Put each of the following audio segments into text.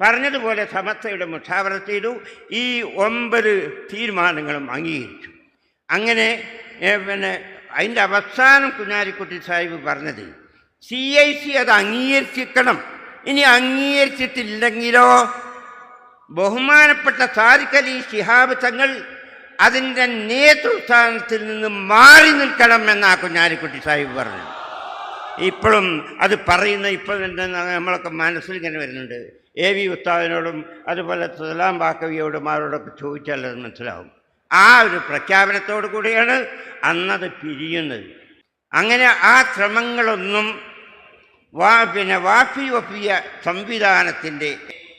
പറഞ്ഞതുപോലെ സമസ്തയുടെ ചെയ്തു ഈ ഒമ്പത് തീരുമാനങ്ങളും അംഗീകരിച്ചു. അങ്ങനെ പിന്നെ അതിന്റെ അവസാനം കുഞ്ഞാലിക്കുട്ടി സാഹിബ് പറഞ്ഞത് സി ഐ സി അത് അംഗീകരിച്ചിരിക്കണം. ഇനി അംഗീകരിച്ചിട്ടില്ലെങ്കിലോ? ബഹുമാനപ്പെട്ട സാദിഖ് ശിഹാബ് തങ്ങൾ അതിന്റെ നേതൃസ്ഥാനത്തിൽ നിന്ന് മാറി നിൽക്കണം എന്നാ കുഞ്ഞാലിക്കുട്ടി സാഹിബ് പറഞ്ഞു ഇപ്പോഴും അത് പറയുന്ന ഇപ്പോഴും നമ്മളൊക്കെ മനസ്സിൽ ഇങ്ങനെ വരുന്നുണ്ട്. എ വി ഉസ്താദിനോടും അതുപോലെ സലാം ബാക്കവിയോടും അവരോടൊക്കെ ചോദിച്ചാൽ അത് മനസ്സിലാവും. ആ ഒരു പ്രഖ്യാപനത്തോടു കൂടിയാണ് അന്നത് പിരിയുന്നത്. അങ്ങനെ ആ ശ്രമങ്ങളൊന്നും വാ പിന്നെ വാഫി വഫിയ സംവിധാനത്തിന്റെ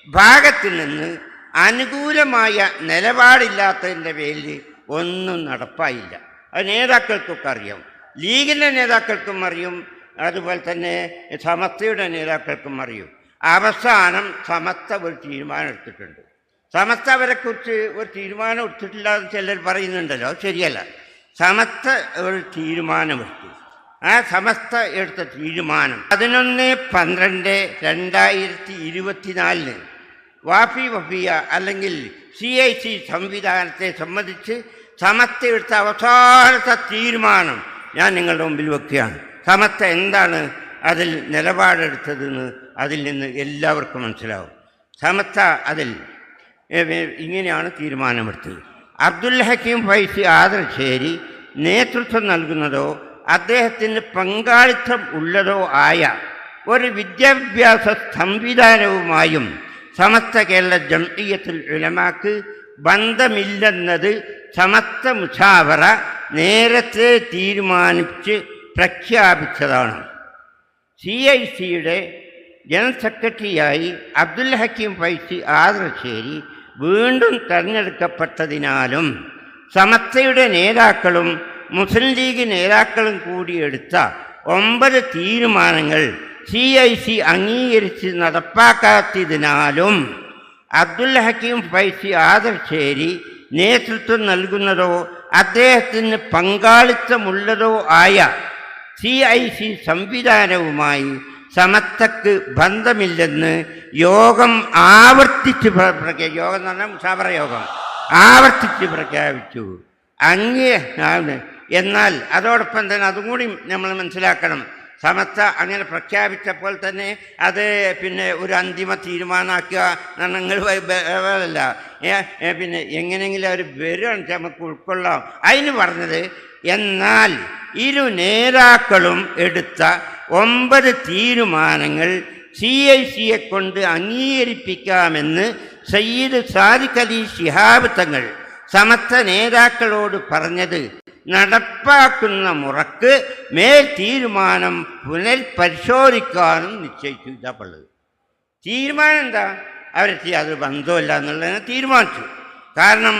ഭാഗത്തിൽ നിന്ന് അനുകൂലമായ നിലപാടില്ലാത്തതിന്റെ പേരിൽ ഒന്നും നടപ്പായില്ല. അത് നേതാക്കൾക്കൊക്കെ അറിയാം. ലീഗിന്റെ നേതാക്കൾക്കും അറിയും. അതുപോലെ തന്നെ സമസ്തയുടെ നേതാക്കൾക്കും അറിയും. അവസാനം സമസ്ത ഒരു തീരുമാനം എടുത്തിട്ടുണ്ട്. സമസ്ത അവരെക്കുറിച്ച് ഒരു തീരുമാനം എടുത്തിട്ടില്ല എന്ന് ചിലർ പറയുന്നുണ്ടല്ലോ അത് ശരിയല്ല. സമസ്ത ഒരു തീരുമാനമെടുത്തു ആ സമസ്ത എടുത്ത തീരുമാനം പതിനൊന്ന് പന്ത്രണ്ട് രണ്ടായിരത്തി ഇരുപത്തിനാലിന് വാഫി വഫിയ അല്ലെങ്കിൽ സി ഐ സി സംവിധാനത്തെ സംബന്ധിച്ച് സമസ്ത എടുത്ത അവസാനത്തെ തീരുമാനം ഞാൻ നിങ്ങളുടെ മുമ്പിൽ വെക്കുകയാണ്. സമസ്ത എന്താണ് അതിൽ നിലപാടെടുത്തതെന്ന് അതിൽ നിന്ന് എല്ലാവർക്കും മനസ്സിലാവും. സമസ്ത അതിൽ ഇങ്ങനെയാണ് തീരുമാനമെടുത്തത്. അബ്ദുൽ ഹക്കീം ഫൈസി ആദർശേരി നേതൃത്വം നൽകുന്നതോ അദ്ദേഹത്തിന് പങ്കാളിത്തം ഉള്ളതോ ആയ ഒരു വിദ്യാഭ്യാസ സംവിധാനവുമായും സമസ്ത കേരള ജംഇയ്യത്തുൽ ഉലമാക്ക് ബന്ധമില്ലെന്നത് സമസ്ത മുഷാവറ നേരത്തെ തീരുമാനിച്ച് പ്രഖ്യാപിച്ചതാണ്. സി ഐ സിയുടെ ജനറൽ സെക്രട്ടറിയായി അബ്ദുൽ ഹക്കീം ഫൈസി ആദർശേരി വീണ്ടും തെരഞ്ഞെടുക്കപ്പെട്ടതിനാലും സമസ്തയുടെ നേതാക്കളും മുസ്ലിം ലീഗ് നേതാക്കളും കൂടിയെടുത്ത ഒമ്പത് തീരുമാനങ്ങൾ സി ഐ സി അംഗീകരിച്ച് നടപ്പാക്കാത്തതിനാലും അബ്ദുൽ ഹക്കീം ഫൈസി ആദർശേരി നേതൃത്വം നൽകുന്നതോ അദ്ദേഹത്തിന് പങ്കാളിത്തമുള്ളതോ ആയ സി ഐ സി സംവിധാനവുമായി സമസ്തക്ക് ബന്ധമില്ലെന്ന് യോഗം ആവർത്തിച്ച് യോഗം എന്ന് പറഞ്ഞാൽ മുഷാവറ യോഗം. ആവർത്തിച്ച് പ്രഖ്യാപിച്ചു. അങ്ങേ എന്നാൽ അതോടൊപ്പം തന്നെ അതും കൂടി നമ്മൾ മനസ്സിലാക്കണം. സമത്ത അങ്ങനെ പ്രഖ്യാപിച്ചപ്പോൾ തന്നെ അത് പിന്നെ ഒരു അന്തിമ തീരുമാനമാക്കുക നിങ്ങൾ വേറല്ല പിന്നെ എങ്ങനെയെങ്കിലും അവർ വെച്ചാൽ നമുക്ക് ഉൾക്കൊള്ളാം. അതിന് പറഞ്ഞത് എന്നാൽ ഇരു നേതാക്കളും എടുത്ത ഒമ്പത് തീരുമാനങ്ങൾ സി ഐ സിയെ കൊണ്ട് അംഗീകരിപ്പിക്കാമെന്ന് സയ്യിദ് സാദിഖ് അലി ശിഹാബ് തങ്ങൾ സമസ്ത നേതാക്കളോട് പറഞ്ഞത്. നടപ്പാക്കുന്ന മുറക്ക് മേൽ തീരുമാനം പുനർപരിശോധിക്കാനും നിശ്ചയിച്ചു ഇതാ തീരുമാനം എന്താ? അവരെ അത് ബന്ധമില്ല എന്നുള്ളതിനെ തീരുമാനിച്ചു. കാരണം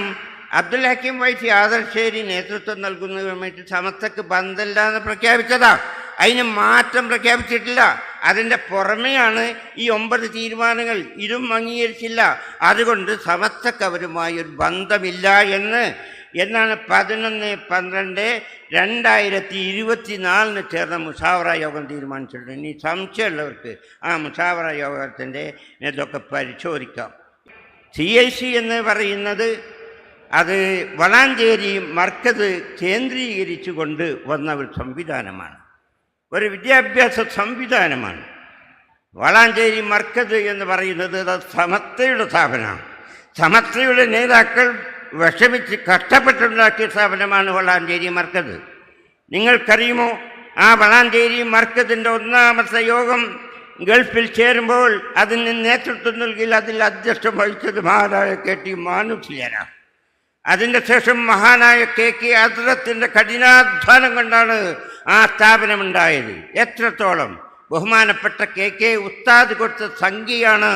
അബ്ദുൽ ഹക്കീം വൈസി ആദർശേരി നേതൃത്വം നൽകുന്നതുമായിട്ട് സമസ്തക്ക് ബന്ധമില്ല എന്ന് പ്രഖ്യാപിച്ചതാ. അതിന് മാറ്റം പ്രഖ്യാപിച്ചിട്ടില്ല. അതിന്റെ പുറമെയാണ് ഈ ഒമ്പത് തീരുമാനങ്ങൾ. ഇതും അംഗീകരിച്ചില്ല. അതുകൊണ്ട് സമസ്തക്കവരുമായി ഒരു ബന്ധമില്ല എന്ന്. എന്നാണ് പതിനൊന്ന് പന്ത്രണ്ട് രണ്ടായിരത്തി ഇരുപത്തി നാലിന് ചേർന്ന മുഷാവറ യോഗം തീരുമാനിച്ചിട്ടുണ്ട്. ഇനി സംശയമുള്ളവർക്ക് ആ മുഷാവറ യോഗത്തിന്റെ ഇതൊക്കെ പരിശോധിക്കാം. സി ഐ സി എന്ന് പറയുന്നത് അത് വളാഞ്ചേരി മർക്കത് കേന്ദ്രീകരിച്ചുകൊണ്ട് വന്ന ഒരു സംവിധാനമാണ്. ഒരു വിദ്യാഭ്യാസ സംവിധാനമാണ്. വളാഞ്ചേരി മർക്കത് എന്ന് പറയുന്നത് അത് സമസ്തയുടെ സ്ഥാപനമാണ്. സമത്വയുടെ നേതാക്കൾ വിഷമിച്ച് കഷ്ടപ്പെട്ടുണ്ടാക്കിയ സ്ഥാപനമാണ് വളാഞ്ചേരി മർക്കത് നിങ്ങൾക്കറിയുമോ? ആ വളാഞ്ചേരി മർക്കത്തിന്റെ ഒന്നാമത്തെ യോഗം ഗൾഫിൽ ചേരുമ്പോൾ അതിന് നേതൃത്വം നൽകിയിൽ അതിൽ അധ്യക്ഷം വഹിച്ചത് മഹാരാജ കെ ടി മാനുസിയനാണ് അതിന്റെ ശേഷം മഹാനായ കെ കെ അദ്രത്തിന്റെ കഠിനാധ്വാനം കൊണ്ടാണ് ആ സ്ഥാപനമുണ്ടായത്. എത്രത്തോളം ബഹുമാനപ്പെട്ട കെ കെ ഉസ്താദ് കൊടുത്ത സംഖ്യയാണ്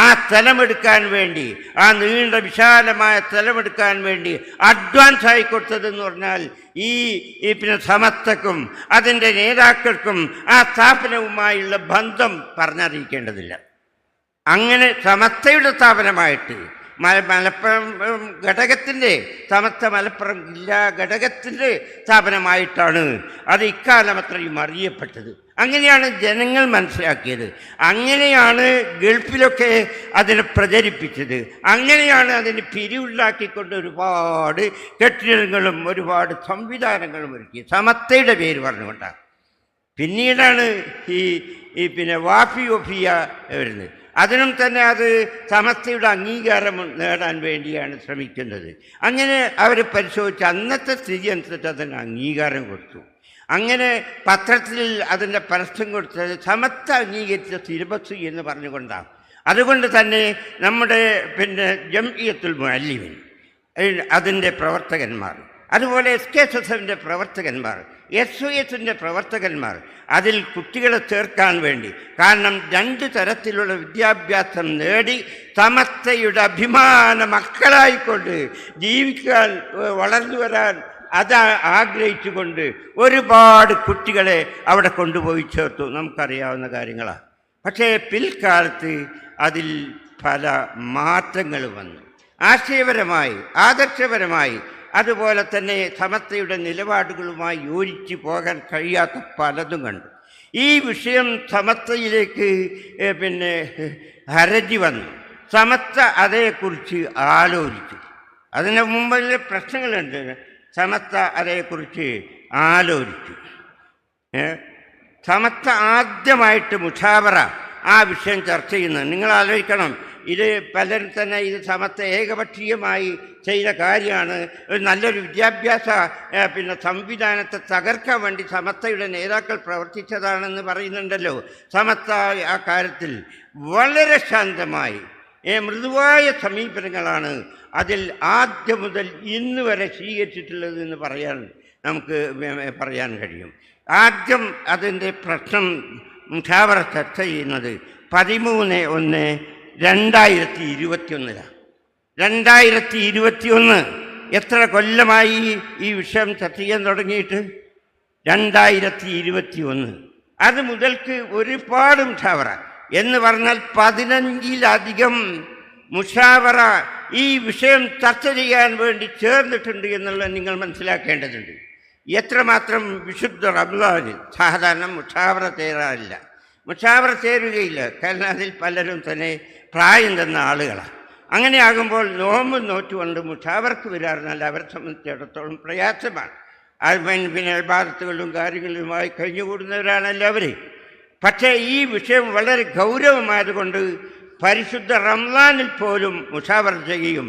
ആ സ്ഥലമെടുക്കാൻ വേണ്ടി ആ നീണ്ട വിശാലമായ സ്ഥലമെടുക്കാൻ വേണ്ടി അഡ്വാൻസ് ആയി കൊടുത്തതെന്ന് പറഞ്ഞാൽ ഈ പിന്നെ സമസ്തക്കും അതിന്റെ നേതാക്കൾക്കും ആ സ്ഥാപനവുമായുള്ള ബന്ധം പറഞ്ഞറിയിക്കേണ്ടതില്ല. അങ്ങനെ സമസ്തയുടെ സ്ഥാപനമായിട്ട് മലപ്പുറം ഘടകത്തിന്റെ സമസ്ത മലപ്പുറം ജില്ലാ ഘടകത്തിന്റെ സ്ഥാപനമായിട്ടാണ് അത് ഇക്കാലം അത്രയും അറിയപ്പെട്ടത്. അങ്ങനെയാണ് ജനങ്ങൾ മനസ്സിലാക്കിയത്. അങ്ങനെയാണ് ഗൾഫിലൊക്കെ അതിനെ പ്രചരിപ്പിച്ചത്. അങ്ങനെയാണ് അതിന് പിരിവുണ്ടാക്കിക്കൊണ്ട് ഒരുപാട് കെട്ടിടങ്ങളും ഒരുപാട് സംവിധാനങ്ങളും ഒരുക്കി സമത്തയുടെ പേര് പറഞ്ഞുകൊണ്ടാണ്. പിന്നീടാണ് ഈ ഈ പിന്നെ വാഫി ഒഫിയ വരുന്നത്. അതിനും തന്നെ അത് സമസ്തയുടെ അംഗീകാരം നേടാൻ വേണ്ടിയാണ് ശ്രമിക്കുന്നത്. അങ്ങനെ അവർ പരിശോധിച്ച് അന്നത്തെ സ്ഥിതി അനുസരിച്ച് അതിന് അംഗീകാരം കൊടുത്തു. അങ്ങനെ പത്രത്തിൽ അതിന്റെ പരസ്യം കൊടുത്തത് സമസ്ത അംഗീകരിച്ച സിലബസ് എന്ന് പറഞ്ഞുകൊണ്ടാണ് അതുകൊണ്ട് തന്നെ നമ്മുടെ പിന്നെ ജംഇയത്തുൽ മുഅല്ലിമിൻ അതിന്റെ പ്രവർത്തകന്മാർ അതുപോലെ എസ് കെ എസ് എസ് എഫിന്റെ പ്രവർത്തകന്മാർ എസ് ഒ എസിന്റെ പ്രവർത്തകന്മാർ അതിൽ കുട്ടികളെ ചേർക്കാൻ വേണ്ടി കാരണം രണ്ട് തരത്തിലുള്ള വിദ്യാഭ്യാസം നേടി സമസ്തയുടെ അഭിമാന മക്കളായിക്കൊണ്ട് ജീവിക്കാൻ വളർന്നു വരാൻ അത് ആഗ്രഹിച്ചുകൊണ്ട് ഒരുപാട് കുട്ടികളെ അവിടെ കൊണ്ടുപോയി ചേർത്തു. നമുക്കറിയാവുന്ന കാര്യങ്ങളാണ് പക്ഷേ പിൽക്കാലത്ത് അതിൽ പല മാറ്റങ്ങൾ വന്നു. ആശയപരമായി ആദർശപരമായി അതുപോലെ തന്നെ സമത്വയുടെ നിലപാടുകളുമായി യോജിച്ച് പോകാൻ കഴിയാത്ത പലതും കണ്ടു. ഈ വിഷയം സമത്വയിലേക്ക് പിന്നെ ഹരജി വന്നു. സമത്വ അതേക്കുറിച്ച് ആലോചിച്ചു. അതിന് മുമ്പിൽ പ്രശ്നങ്ങളുണ്ട്. സമത്വ അതേക്കുറിച്ച് ആലോചിച്ചു. സമത്വ ആദ്യമായിട്ട് മുഷാവറ ആ വിഷയം ചർച്ച ചെയ്യുന്നത്. നിങ്ങൾ ആലോചിക്കണം. ഇത് പലരും തന്നെ ഇത് സമത്വ ഏകപക്ഷീയമായി ചെയ്ത കാര്യമാണ്. ഒരു നല്ലൊരു വിദ്യാഭ്യാസ പിന്നെ സംവിധാനത്തെ തകർക്കാൻ വേണ്ടി സമത്വയുടെ നേതാക്കൾ പ്രവർത്തിച്ചതാണെന്ന് പറയുന്നുണ്ടല്ലോ. സമത്വ ആ കാര്യത്തിൽ വളരെ ശാന്തമായി മൃദുവായ സമീപനങ്ങളാണ് അതിൽ ആദ്യം മുതൽ ഇന്ന് വരെ സ്വീകരിച്ചിട്ടുള്ളത് എന്ന് പറയാൻ നമുക്ക് പറയാൻ കഴിയും. ആദ്യം അതിന്റെ പ്രശ്നം മുഖാവറ ചർച്ച ചെയ്യുന്നത് പതിമൂന്ന് ഒന്ന് രണ്ടായിരത്തി ഇരുപത്തിയൊന്നിലാണ് രണ്ടായിരത്തി ഇരുപത്തിയൊന്ന് എത്ര കൊല്ലമായി ഈ വിഷയം ചർച്ച ചെയ്യാൻ തുടങ്ങിയിട്ട്? രണ്ടായിരത്തി ഇരുപത്തി ഒന്ന് അത് മുതൽക്ക് ഒരുപാട് മുഷാവറ. എന്ന് പറഞ്ഞാൽ പതിനഞ്ചിലധികം മുഷാവറ ഈ വിഷയം ചർച്ച ചെയ്യാൻ വേണ്ടി ചേർന്നിട്ടുണ്ട് എന്നുള്ളത് നിങ്ങൾ മനസ്സിലാക്കേണ്ടതുണ്ട്. എത്രമാത്രം വിശുദ്ധ റംസാനിൽ സാധാരണ മുഷാവറ ചേരാറില്ല മുഷാവറ ചേരുകയില്ല കാരണം അതിൽ പലരും തന്നെ പ്രായം തന്ന ആളുകളാണ് അങ്ങനെയാകുമ്പോൾ നോമ്പ് നോറ്റുകൊണ്ട് മുഷാവർക്ക് വരാറുന്നല്ല അവരെ സംബന്ധിച്ചിടത്തോളം പ്രയാസമാണ്. പിന്നെ ബാധത്തുകളും കാര്യങ്ങളുമായി കഴിഞ്ഞുകൂടുന്നവരാണല്ലോ അവർ പക്ഷേ ഈ വിഷയം വളരെ ഗൗരവമായതുകൊണ്ട് പരിശുദ്ധ റംസാനിൽ പോലും മുഷാവർ ചെയ്യും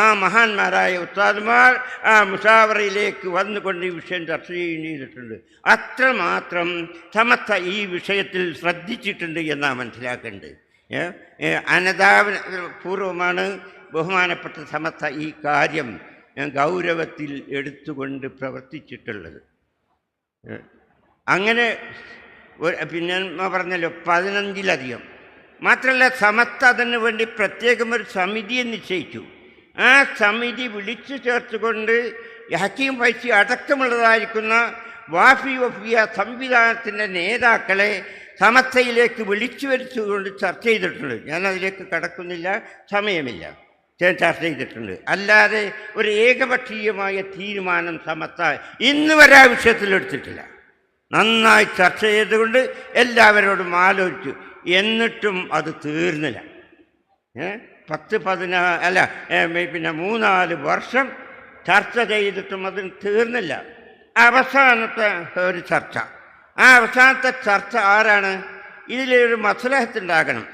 ആ മഹാന്മാരായ ഉസ്താദ്മാർ ആ മുഷാവറയിലേക്ക് വന്നുകൊണ്ട് ഈ വിഷയം ചർച്ച ചെയ്യുകയും ചെയ്തിട്ടുണ്ട്. അത്രമാത്രം സമത്ത ഈ വിഷയത്തിൽ ശ്രദ്ധിച്ചിട്ടുണ്ട് എന്നാണ് മനസ്സിലാക്കേണ്ടത്. ഏ, ഏ, അനതാപ പൂർവമാണ് ബഹുമാനപ്പെട്ട സമത്ത ഈ കാര്യം ഗൗരവത്തിൽ എടുത്തുകൊണ്ട് പ്രവർത്തിച്ചിട്ടുള്ളത്. അങ്ങനെ പിന്നെ പറഞ്ഞല്ലോ പതിനഞ്ചിലധികം. മാത്രമല്ല സമത്ത അതിനു വേണ്ടി പ്രത്യേകം ഒരു സമിതിയെ നിശ്ചയിച്ചു. ആ സമിതി വിളിച്ചു ചേർത്തുകൊണ്ട് ഹക്കീം പൈസ അടക്കമുള്ളതായിരിക്കുന്ന വാഫി വഫിയ സംവിധാനത്തിന്റെ നേതാക്കളെ സമസ്തയിലേക്ക് വിളിച്ചു വരുത്തുകൊണ്ട് ചർച്ച ചെയ്തിട്ടുണ്ട്. ഞാൻ അതിലേക്ക് കടക്കുന്നില്ല സമയമില്ല. ഞാൻ ചർച്ച ചെയ്തിട്ടുണ്ട്. അല്ലാതെ ഒരു ഏകപക്ഷീയമായ തീരുമാനം സമസ്ത ഇന്ന് വരെ ആ വിഷയത്തിൽ എടുത്തിട്ടില്ല. നന്നായി ചർച്ച ചെയ്തുകൊണ്ട് എല്ലാവരോടും ആലോചിച്ചു. എന്നിട്ടും അത് തീർന്നില്ല? പത്ത് പതിനാ അല്ല പിന്നെ മൂന്നാൽ വർഷം ചർച്ച ചെയ്തിട്ടും അതിന് തീർന്നില്ല. അവസാനത്തെ ഒരു ചർച്ച. ആ അവസാനത്തെ ചർച്ച ആരാണ്? ഇതിലൊരു മസലഹത്തുണ്ടാകണം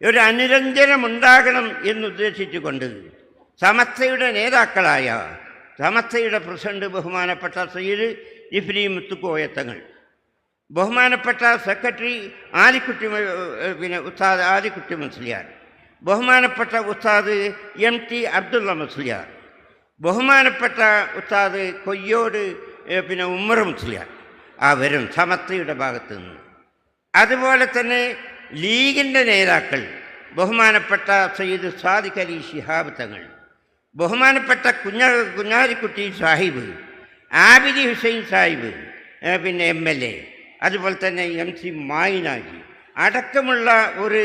ഒരു അനുരഞ്ജനമുണ്ടാകണം എന്നുദ്ദേശിച്ചുകൊണ്ട് സമസ്തയുടെ നേതാക്കളായ സമസ്തയുടെ പ്രസിഡന്റ് ബഹുമാനപ്പെട്ട സയ്യിദ് ഇഫ്രി മുത്തുക്കോയത്തങ്ങൾ ബഹുമാനപ്പെട്ട സെക്രട്ടറി ആലിക്കുട്ടി പിന്നെ ഉസ്താദ് ആലിക്കുട്ടി മുസ്ലിയാർ ബഹുമാനപ്പെട്ട ഉസ്താദ് എം ടി അബ്ദുള്ള മുസ്ലിയാർ ബഹുമാനപ്പെട്ട ഉസ്താദ് കൊയ്യോട് പിന്നെ ഉമ്മർ മുസ്ലിയാർ. അവരും സമത്വയുടെ ഭാഗത്ത് നിന്ന്. അതുപോലെ തന്നെ ലീഗിന്റെ നേതാക്കൾ ബഹുമാനപ്പെട്ട സയ്യിദ് സാദിഖ് അലി ശിഹാബ് തങ്ങൾ ബഹുമാനപ്പെട്ട കുഞ്ഞ കുഞ്ഞാലിക്കുട്ടി സാഹിബ് ആബിദി ഹുസൈൻ സാഹിബ് പിന്നെ എം എൽ എ അതുപോലെ തന്നെ എം സി മായിനാജി അടക്കമുള്ള ഒരു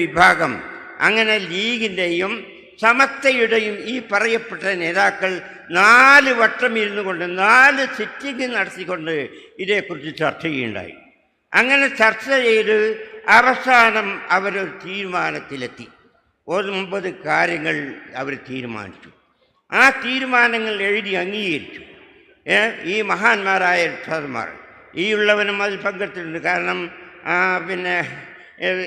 വിഭാഗം. അങ്ങനെ ലീഗിന്റെയും സമസ്തയുടെയും ഈ പറയപ്പെട്ട നേതാക്കൾ നാല് വട്ടം ഇരുന്നു കൊണ്ട് നാല് സിറ്റിംഗ് നടത്തിക്കൊണ്ട് ഇതേക്കുറിച്ച് ചർച്ച ചെയ്യുണ്ടായി അങ്ങനെ ചർച്ച ചെയ്ത് അവസാനം അവരൊരു തീരുമാനത്തിലെത്തി. ഒമ്പത് കാര്യങ്ങൾ അവർ തീരുമാനിച്ചു. ആ തീരുമാനങ്ങൾ എഴുതി അംഗീകരിച്ചു. ഈ മഹാന്മാരായ ഉസ്താദന്മാർ ഈ ഉള്ളവനും അതിൽ പങ്കെടുത്തിട്ടുണ്ട്. കാരണം പിന്നെ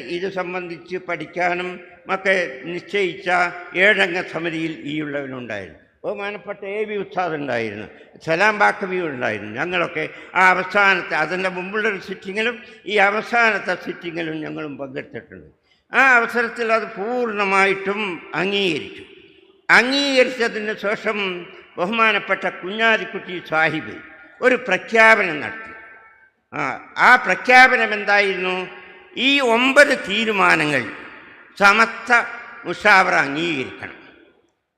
ഇത് സംബന്ധിച്ച് പഠിക്കാനും ഒക്കെ നിശ്ചയിച്ച ഏഴംഗ സമിതിയിൽ ഈ ഉള്ളവനുണ്ടായിരുന്നു. ബഹുമാനപ്പെട്ട എ വി ഉസ്താദ് ഉണ്ടായിരുന്നു സലാം ബാക്കബി ഉണ്ടായിരുന്നു. ഞങ്ങളൊക്കെ ആ അവസാനത്തെ അതിന്റെ മുമ്പുള്ളൊരു സിറ്റിങ്ങിലും ഈ അവസാനത്തെ സിറ്റിങ്ങിലും ഞങ്ങളും പങ്കെടുത്തിട്ടുണ്ട്. ആ അവസരത്തിൽ അത് പൂർണമായിട്ടും അംഗീകരിച്ചു. അംഗീകരിച്ചതിന് ശേഷം ബഹുമാനപ്പെട്ട കുഞ്ഞാലിക്കുട്ടി സാഹിബ് ഒരു പ്രഖ്യാപനം നടത്തി. ആ പ്രഖ്യാപനം എന്തായിരുന്നു? ഈ ഒമ്പത് തീരുമാനങ്ങൾ സമസ്ത മുഷാവറ അംഗീകരിക്കണം.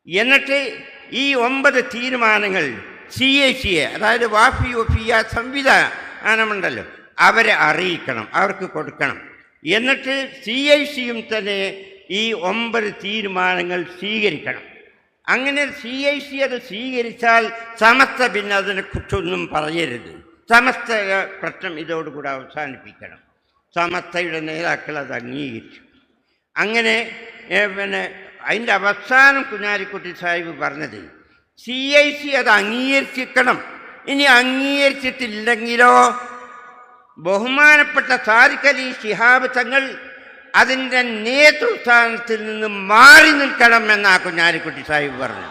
എന്നിട്ട് ഈ ഒമ്പത് തീരുമാനങ്ങൾ സി എ സിയെ അതായത് വാഫി ഒഫിയ സംവിധാനമുണ്ടല്ലോ അവരെ അറിയിക്കണം അവർക്ക് കൊടുക്കണം. എന്നിട്ട് സി ഐ സിയും തന്നെ ഈ ഒമ്പത് തീരുമാനങ്ങൾ സ്വീകരിക്കണം. അങ്ങനെ സി ഐ സി അത് സ്വീകരിച്ചാൽ സമസ്ത പിന്നെ അതിനെക്കുറിച്ചൊന്നും പറയരുത്. സമസ്ത പ്രശ്നം ഇതോടുകൂടെ അവസാനിപ്പിക്കണം. സമസ്തയുടെ നേതാക്കൾ അത് അംഗീകരിച്ചു. അങ്ങനെ പിന്നെ അതിന്റെ അവസാനം കുഞ്ഞാലിക്കുട്ടി സാഹിബ് പറഞ്ഞത് സി ഐ സി അത് അംഗീകരിച്ചിരിക്കണം. ഇനി അംഗീകരിച്ചിട്ടില്ലെങ്കിലോ? ബഹുമാനപ്പെട്ട സാദിഖ് അലി ശിഹാബ് തങ്ങൾ അതിന്റെ നേതൃസ്ഥാനത്തിൽ നിന്ന് മാറി നിൽക്കണം എന്നാ കുഞ്ഞാലിക്കുട്ടി സാഹിബ് പറഞ്ഞു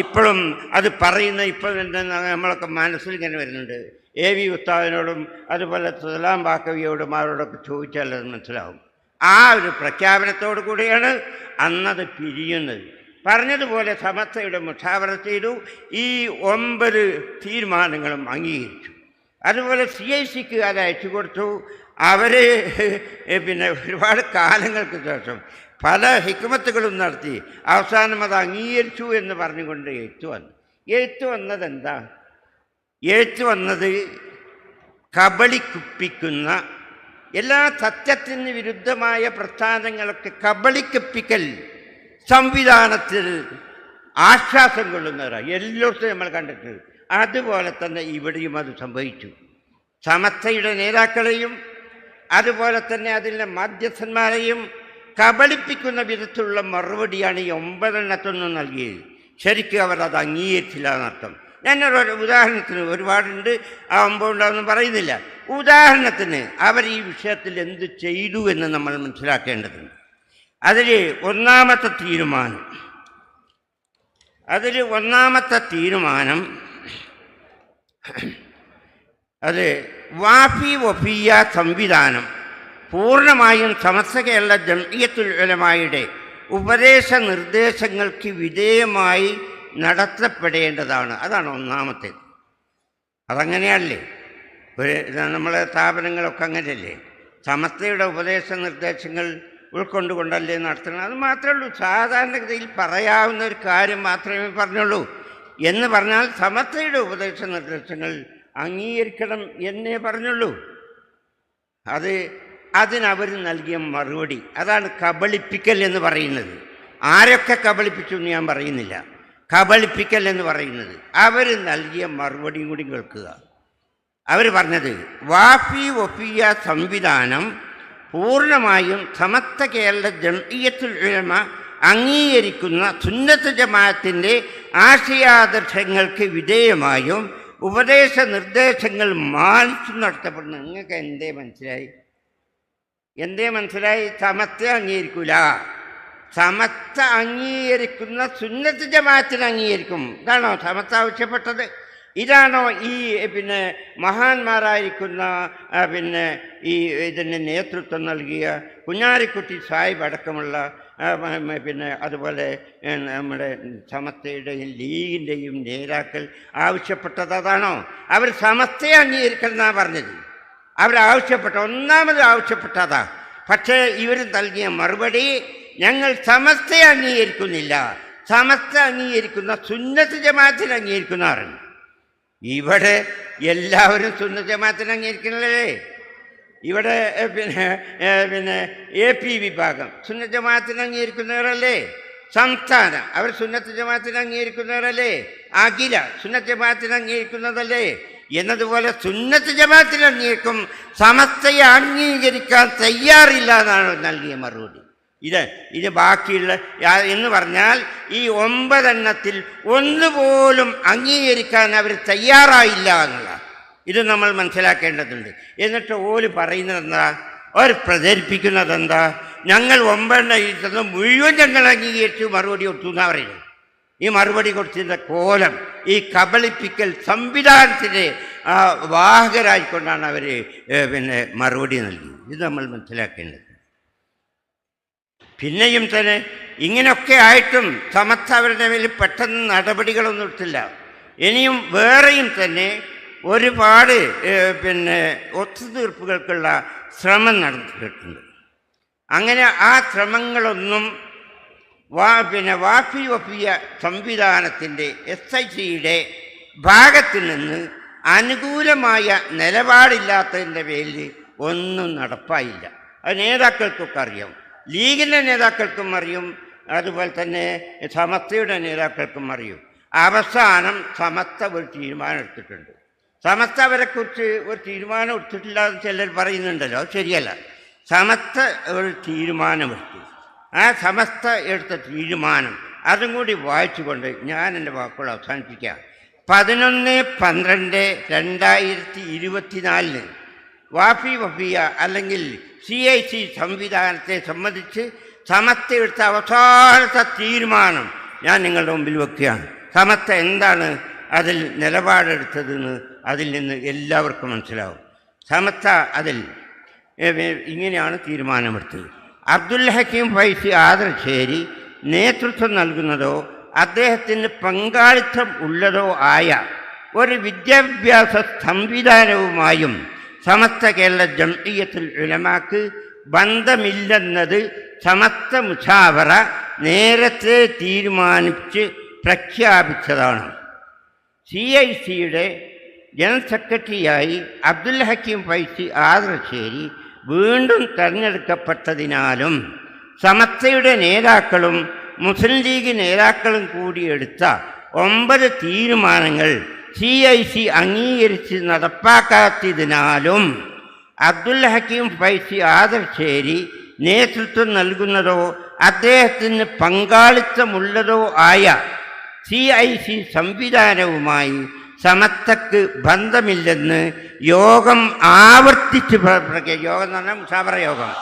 ഇപ്പോഴും അത് പറയുന്ന ഇപ്പോഴും എന്താ നമ്മളൊക്കെ മനസ്സിൽ ഇങ്ങനെ വരുന്നുണ്ട്. എ വി ഉസ്താദിനോടും അതുപോലെ സലാം ബാക്കവിയോടും അവരോടൊക്കെ ചോദിച്ചാൽ അത് മനസ്സിലാവും. ആ ഒരു പ്രഖ്യാപനത്തോടു കൂടിയാണ് അന്നത് പിരിയുന്നത്. പറഞ്ഞതുപോലെ സമസ്തയുടെ മുഷാവറ ചെയ്തു. ഈ ഒമ്പത് തീരുമാനങ്ങളും അംഗീകരിച്ചു. അതുപോലെ സി ഐ സിക്ക് അത് അയച്ചു കൊടുത്തു. അവർ പിന്നെ ഒരുപാട് കാലങ്ങൾക്ക് ശേഷം പല ഹിക്മത്തുകളും നടത്തി അവസാനം അത് അംഗീകരിച്ചു എന്ന് പറഞ്ഞുകൊണ്ട് എഴുത്തു വന്നു. എഴുത്തു വന്നത് എന്താ എഴുത്തു വന്നത് കബളിക്കുപ്പിക്കുന്ന എല്ലാ സത്യത്തിന് വിരുദ്ധമായ പ്രസ്ഥാനങ്ങളൊക്കെ കബളിക്കപ്പിക്കൽ സംവിധാനത്തിൽ ആശ്വാസം കൊള്ളുന്നവരാണ് എല്ലായിടത്തും നമ്മൾ കണ്ടിട്ടുണ്ട്. അതുപോലെ തന്നെ ഇവിടെയും അത് സംഭവിച്ചു. സമസ്തയുടെ നേതാക്കളെയും അതുപോലെ തന്നെ അതിന്റെ മധ്യസ്ഥന്മാരെയും കബളിപ്പിക്കുന്ന വിധത്തിലുള്ള മറുപടിയാണ് ഈ ഒമ്പതെണ്ണത്തൊന്നും നൽകിയത്. ശരിക്കും അവർ അത് അംഗീകരിച്ചില്ല എന്നർത്ഥം. ഞാനൊരു ഉദാഹരണത്തിന് ഒരുപാടുണ്ട് ആ ഒമ്പതുണ്ടാവെന്ന് പറയുന്നില്ല. ഉദാഹരണത്തിന് അവർ ഈ വിഷയത്തിൽ എന്ത് ചെയ്തു എന്ന് നമ്മൾ മനസ്സിലാക്കേണ്ടതുണ്ട്. അതിൽ ഒന്നാമത്തെ തീരുമാനം അതിൽ ഒന്നാമത്തെ തീരുമാനം അത് വാഫി വഫിയ സംവിധാനം പൂർണമായും സമസ്ത കേരള ജംഇയത്തുൽ ഉപദേശ നിർദ്ദേശങ്ങൾക്ക് വിധേയമായി നടത്തപ്പെടേണ്ടതാണ്. അതാണ് ഒന്നാമത്തേത്. അതങ്ങനെയല്ലേ? നമ്മളെ സ്ഥാപനങ്ങളൊക്കെ അങ്ങനെയല്ലേ? സമസ്തയുടെ ഉപദേശ നിർദ്ദേശങ്ങൾ ഉൾക്കൊണ്ടുകൊണ്ടല്ലേ നടത്തണം അത് മാത്രമേ ഉള്ളൂ. സാധാരണഗതിയിൽ പറയാവുന്ന ഒരു കാര്യം മാത്രമേ പറഞ്ഞുള്ളൂ. എന്ന് പറഞ്ഞാൽ സമസ്തയുടെ ഉപദേശ നിർദ്ദേശങ്ങൾ അംഗീകരിക്കണം എന്നേ പറഞ്ഞുള്ളൂ. അത് അതിനവർ നൽകിയ മറുപടി. അതാണ് കബളിപ്പിക്കൽ എന്ന് പറയുന്നത്. ആരൊക്കെ കബളിപ്പിച്ചു എന്ന് ഞാൻ പറയുന്നില്ല. കബളിപ്പിക്കൽ എന്ന് പറയുന്നത്. അവർ നൽകിയ മറുപടിയും കൂടി കേൾക്കുക. അവർ പറഞ്ഞത് വാഫി വഫിയ സംവിധാനം പൂർണമായും സമസ്ത കേരള ജംഇയത്തുൽ ഉലമ അംഗീകരിക്കുന്ന സുന്നത്ത് ജമാഅത്തിന്റെ ആശയാദർശങ്ങൾക്ക് വിധേയമായും ഉപദേശ നിർദ്ദേശങ്ങൾ മാനിച്ചു നടത്തപ്പെടുന്നു. നിങ്ങൾക്ക് എന്തേ മനസ്സിലായി? എന്തേ മനസ്സിലായി? സമത്തെ അംഗീകരിക്കൂല. സമത്ത അംഗീകരിക്കുന്ന സുന്നത്ത് ജമാഅത്തിന് അംഗീകരിക്കും. ഇതാണോ സമത്ത് ആവശ്യപ്പെട്ടത്? ഇതാണോ ഈ പിന്നെ മഹാന്മാരായിരിക്കുന്ന പിന്നെ ഈ ഇതിന് നേതൃത്വം നൽകിയ കുഞ്ഞാലിക്കുട്ടി സാഹിബ് അടക്കമുള്ള പിന്നെ അതുപോലെ നമ്മുടെ സമസ്തയുടെയും ലീഗിന്റെയും നേതാക്കൾ ആവശ്യപ്പെട്ടത് അതാണോ? അവർ സമസ്തയെ അംഗീകരിക്കണം എന്നാണ് പറഞ്ഞത്. അവരാവശ്യപ്പെട്ട ഒന്നാമത് ആവശ്യപ്പെട്ടതാ പക്ഷേ ഇവർ നൽകിയ മറുപടി ഞങ്ങൾ സമസ്തയെ അംഗീകരിക്കുന്നില്ല. സമസ്ത അംഗീകരിക്കുന്ന സുന്നത്ത് ജമാത്തിൽ അംഗീകരിക്കുന്നവരാണ് ഇവിടെ എല്ലാവരും സുന്ന ജമാത്തിന് അംഗീകരിക്കണല്ലേ? ഇവിടെ പിന്നെ പിന്നെ എ പി വിഭാഗം സുന്ന ജമാത്തിന് അംഗീകരിക്കുന്നവരല്ലേ? സംസ്ഥാനം അവർ സുന്നത്ത് ജമാത്തിന് അംഗീകരിക്കുന്നവരല്ലേ? അഖില സുന്നത്ത് ജമാത്തിന് അംഗീകരിക്കുന്നതല്ലേ? എന്നതുപോലെ സുന്നത്ത് ജമാത്തിന് അംഗീകരിക്കും സമസ്തയെ അംഗീകരിക്കാൻ തയ്യാറില്ല എന്നാണ് നൽകിയ മറുപടി. ഇത് ഇത് ബാക്കിയുള്ള എന്ന് പറഞ്ഞാൽ ഈ ഒമ്പതെണ്ണത്തിൽ ഒന്നുപോലും അംഗീകരിക്കാൻ അവർ തയ്യാറായില്ല എന്നുള്ള ഇത് നമ്മൾ മനസ്സിലാക്കേണ്ടതുണ്ട്. എന്നിട്ട് ഓൽ പറയുന്നത് എന്താ? അവർ പ്രചരിപ്പിക്കുന്നത് എന്താ? ഞങ്ങൾ ഒമ്പതെണ്ണ ഇരുത്തുന്നത് മുഴുവൻ ഞങ്ങൾ അംഗീകരിച്ച് മറുപടി കൊടുത്തു എന്നാ പറയുന്നത്. ഈ മറുപടി കൊടുത്തിന്റെ കോലം ഈ കബളിപ്പിക്കൽ സംവിധാനത്തിന്റെ വാഹകരായിക്കൊണ്ടാണ് അവർ പിന്നെ മറുപടി നൽകിയത്. ഇത് നമ്മൾ മനസ്സിലാക്കേണ്ടത്. പിന്നെയും തന്നെ ഇങ്ങനെയൊക്കെ ആയിട്ടും സമസ്ത അവരുടെ മേൽ പെട്ടെന്ന് നടപടികളൊന്നും എടുത്തില്ല. ഇനിയും വേറെയും തന്നെ ഒരുപാട് പിന്നെ ഒത്തുതീർപ്പുകൾക്കുള്ള ശ്രമം നടത്തിയിട്ടുണ്ട് അങ്ങനെ ആ ശ്രമങ്ങളൊന്നും വാ പിന്നെ വാപ്പി വപ്പിയ സംവിധാനത്തിന്റെ എസ് ഐ സിയുടെ ഭാഗത്തു നിന്ന് അനുകൂലമായ നിലപാടില്ലാത്തതിന്റെ പേരിൽ ഒന്നും നടപ്പായില്ല. അത് നേതാക്കൾക്കൊക്കെ അറിയാം. ലീഗിന്റെ നേതാക്കൾക്കും അറിയും അതുപോലെ തന്നെ സമസ്തയുടെ നേതാക്കൾക്കും അറിയും. അവസാനം സമസ്ത ഒരു തീരുമാനം എടുത്തിട്ടുണ്ട്. സമസ്ത അവരെക്കുറിച്ച് ഒരു തീരുമാനം എടുത്തിട്ടില്ല എന്ന് ചിലർ പറയുന്നുണ്ടല്ലോ ശരിയല്ല. സമസ്ത ഒരു തീരുമാനമെടുത്തു ആ സമസ്ത എടുത്ത തീരുമാനം അതും കൂടി വായിച്ചുകൊണ്ട് ഞാൻ എന്റെ വാക്കുകൾ അവസാനിപ്പിക്കാം. പതിനൊന്ന് പന്ത്രണ്ട് രണ്ടായിരത്തി ഇരുപത്തിനാലിന് വാഫി വഫിയ അല്ലെങ്കിൽ സി ഐ സി സംവിധാനത്തെ സംബന്ധിച്ച് സമസ്ത എടുത്ത അവസാനത്തെ തീരുമാനം ഞാൻ നിങ്ങളുടെ മുമ്പിൽ വെക്കുകയാണ്. സമസ്ത എന്താണ്? അതിൽ നിലപാടെടുത്തതെന്ന് അതിൽ നിന്ന് എല്ലാവർക്കും മനസ്സിലാവും. സമത്ത അതിൽ ഇങ്ങനെയാണ് തീരുമാനമെടുത്തത്. അബ്ദുൽ ഹക്കീം ഫൈസി ആദർശേരി നേതൃത്വം നൽകുന്നതോ അദ്ദേഹത്തിന് പങ്കാളിത്തം ഉള്ളതോ ആയ ഒരു വിദ്യാഭ്യാസ സംവിധാനവുമായും സമസ്ത കേരള ജംഇയ്യത്തുൽ ഉലമാക്ക് ബന്ധമില്ലെന്നത് സമസ്ത മുഷാവറ നേരത്തെ തീരുമാനിച്ച് പ്രഖ്യാപിച്ചതാണ്. സി ഐ സിയുടെ ജനറൽ സെക്രട്ടറിയായി അബ്ദുൽ ഹക്കീം ഫൈസി ആദർശേരി വീണ്ടും തെരഞ്ഞെടുക്കപ്പെട്ടതിനാലും സമസ്തയുടെ നേതാക്കളും മുസ്ലിം ലീഗ് നേതാക്കളും കൂടിയെടുത്ത ഒമ്പത് തീരുമാനങ്ങൾ സി ഐ സി അംഗീകരിച്ച് നടപ്പാക്കാത്തതിനാലും അബ്ദുൽ ഹക്കീം ഫൈസി ആദർശേരി നേതൃത്വം നൽകുന്നതോ അദ്ദേഹത്തിന് പങ്കാളിത്തമുള്ളതോ ആയ സി ഐ സി സംവിധാനവുമായി സമത്തക്ക് ബന്ധമില്ലെന്ന് യോഗം ആവർത്തിച്ച് യോഗം എന്ന് പറഞ്ഞാൽ മുഷാവറ യോഗം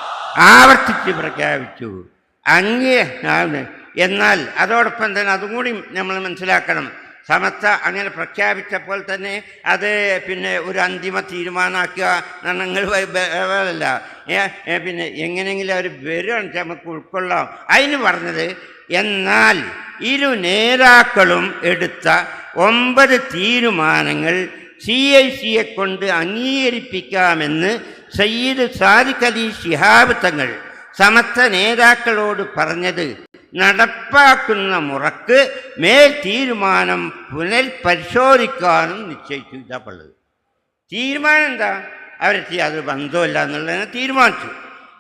ആവർത്തിച്ച് പ്രഖ്യാപിച്ചു. അങ്ങേ എന്നാൽ അതോടൊപ്പം തന്നെ അതും കൂടി നമ്മൾ മനസ്സിലാക്കണം. സമസ്ത അങ്ങനെ പ്രഖ്യാപിച്ചപ്പോൾ തന്നെ അത് പിന്നെ ഒരു അന്തിമ തീരുമാനമാക്കുക നിങ്ങൾ വേറല്ല പിന്നെ എങ്ങനെയെങ്കിലും അവർ വരുവാണെന്ന് നമുക്ക് ഉൾക്കൊള്ളാം. അതിന് പറഞ്ഞത് എന്നാൽ ഇരു നേതാക്കളും എടുത്ത ഒമ്പത് തീരുമാനങ്ങൾ സി ഐ സിയെ കൊണ്ട് അംഗീകരിപ്പിക്കാമെന്ന് സയ്യിദ് സാദിഖ് അലി ശിഹാബ് തങ്ങൾ സമത്വ നേതാക്കളോട് പറഞ്ഞത്. നടപ്പാക്കുന്ന മുറക്ക് മേൽ തീരുമാനം പുനർപരിശോധിക്കാനും നിശ്ചയിച്ചു. ഇതാ പള്ളത്. തീരുമാനം എന്താ? അവരെത്തി അത് ബന്ധമില്ല എന്നുള്ളതിനെ തീരുമാനിച്ചു.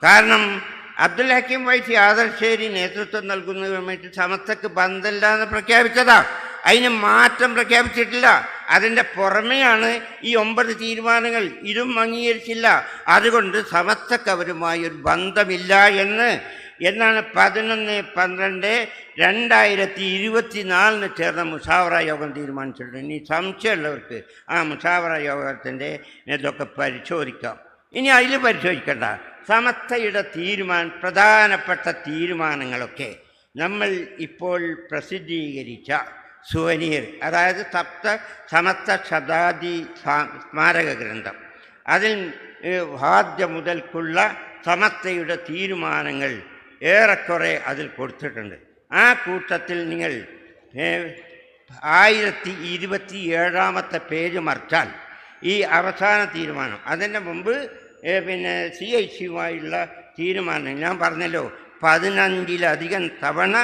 കാരണം അബ്ദുൽ ഹക്കീം വൈസി ആദർശേരി നേതൃത്വം നൽകുന്നതുമായിട്ട് സമസ്തക്ക് ബന്ധമില്ല എന്ന് പ്രഖ്യാപിച്ചതാ. അതിന് മാറ്റം പ്രഖ്യാപിച്ചിട്ടില്ല. അതിന്റെ പുറമെയാണ് ഈ ഒമ്പത് തീരുമാനങ്ങൾ. ഇതും അംഗീകരിച്ചില്ല. അതുകൊണ്ട് സമസ്തക്ക് അവരുമായി ഒരു ബന്ധമില്ല എന്ന് എന്നാണ് പതിനൊന്ന് പന്ത്രണ്ട് രണ്ടായിരത്തി ഇരുപത്തി നാലിന് ചേർന്ന മുഷാവറ യോഗം തീരുമാനിച്ചിട്ടുണ്ട്. ഇനി സംശയമുള്ളവർക്ക് ആ മുഷാവറ യോഗത്തിന്റെ ഇതൊക്കെ പരിശോധിക്കാം. ഇനി അതിൽ പരിശോധിക്കണ്ട. സമസ്തയുടെ തീരുമാനം പ്രധാനപ്പെട്ട തീരുമാനങ്ങളൊക്കെ നമ്മൾ ഇപ്പോൾ പ്രസിദ്ധീകരിച്ച സുവനീർ അതായത് സപ്ത സമസ്ത ശതാബ്ദി സ്മാരക ഗ്രന്ഥം. അതിൽ വാദ്യം മുതൽക്കുള്ള സമസ്തയുടെ തീരുമാനങ്ങൾ ഏറെക്കുറെ അതിൽ കൊടുത്തിട്ടുണ്ട്. ആ കൂട്ടത്തിൽ നിങ്ങൾ ആയിരത്തി ഇരുപത്തി ഏഴാമത്തെ പേജ് മറിച്ചാൽ ഈ അവസാന തീരുമാനം. അതിന്റെ മുമ്പ് പിന്നെ സി ഐ സിയുമായുള്ള തീരുമാനം. ഞാൻ പറഞ്ഞല്ലോ പതിനഞ്ചിലധികം തവണ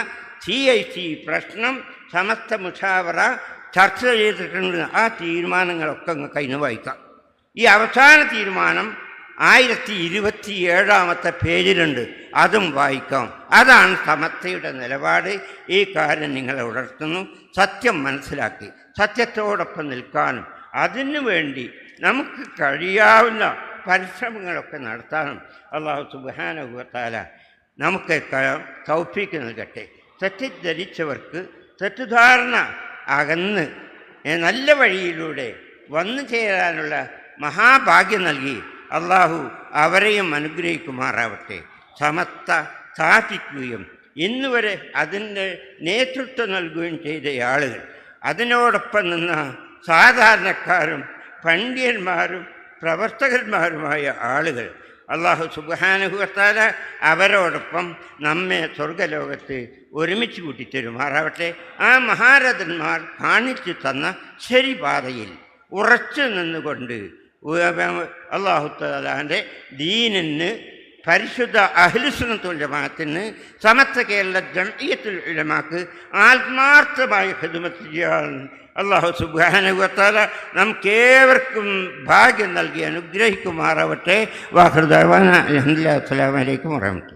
സി ഐ സി പ്രശ്നം സമസ്ത മുഷാവറ ചർച്ച ചെയ്തിട്ടുണ്ട്. ആ തീരുമാനങ്ങളൊക്കെ അങ്ങ് കഴിഞ്ഞ് വായിക്കാം. ഈ അവസാന തീരുമാനം ആയിരത്തി ഇരുപത്തി ഏഴാമത്തെ പേജിലുണ്ട് അതും വായിക്കാം. അതാണ് സമത്വയുടെ നിലപാട്. ഈ കാര്യം നിങ്ങളെ ഉണർത്തുന്നു. സത്യം മനസ്സിലാക്കി. സത്യത്തോടൊപ്പം നിൽക്കാനും അതിനു വേണ്ടി നമുക്ക് കഴിയാവുന്ന പരിശ്രമങ്ങളൊക്കെ നടത്താനും അള്ളാഹു സുബാനുഭവത്താല നമുക്ക് തൗഫീക്ക് നൽകട്ടെ. തെറ്റിദ്ധരിച്ചവർക്ക് തെറ്റിദ്ധാരണ അകന്ന് നല്ല വഴിയിലൂടെ വന്നു ചേരാനുള്ള മഹാഭാഗ്യം നൽകി അള്ളാഹു അവരെയും അനുഗ്രഹിക്കുമാറാവട്ടെ. സമത്ത സ്ഥാപിക്കുകയും ഇന്നുവരെ അതിന്റെ നേതൃത്വം നൽകുകയും ചെയ്ത ആളുകൾ. അതിനോടൊപ്പം നിന്ന സാധാരണക്കാരും പണ്ഡിയന്മാരും പ്രവർത്തകന്മാരുമായ ആളുകൾ. അള്ളാഹു സുബാനുഭവത്താല അവരോടൊപ്പം നമ്മെ സ്വർഗലോകത്ത് ഒരുമിച്ച് കൂട്ടിത്തരുമാറാവട്ടെ. ആ മഹാരഥന്മാർ കാണിച്ചു തന്ന ശരിപാതയിൽ ഉറച്ചു നിന്നുകൊണ്ട് അള്ളാഹു താലാന്റെ ദീനിന് പരിശുദ്ധ അഹ്ലുസുനത്തുൽ ജമാഅത്തിന് സമസ്ത കേരള ജംഇയ്യത്തുൽ ഉലമാക്ക് ആത്മാർത്ഥമായ ഹിദ്മത്ത് ചെയ്യാൻ അള്ളാഹു സുബാനുവത്താല നമുക്കേവർക്കും ഭാഗ്യം നൽകി അനുഗ്രഹിക്കുമാറാവട്ടെ. വാഹൃദാൻ അലഹദില്ല അസ്സലാമലൈക്കും വറഹമത്തുള്ള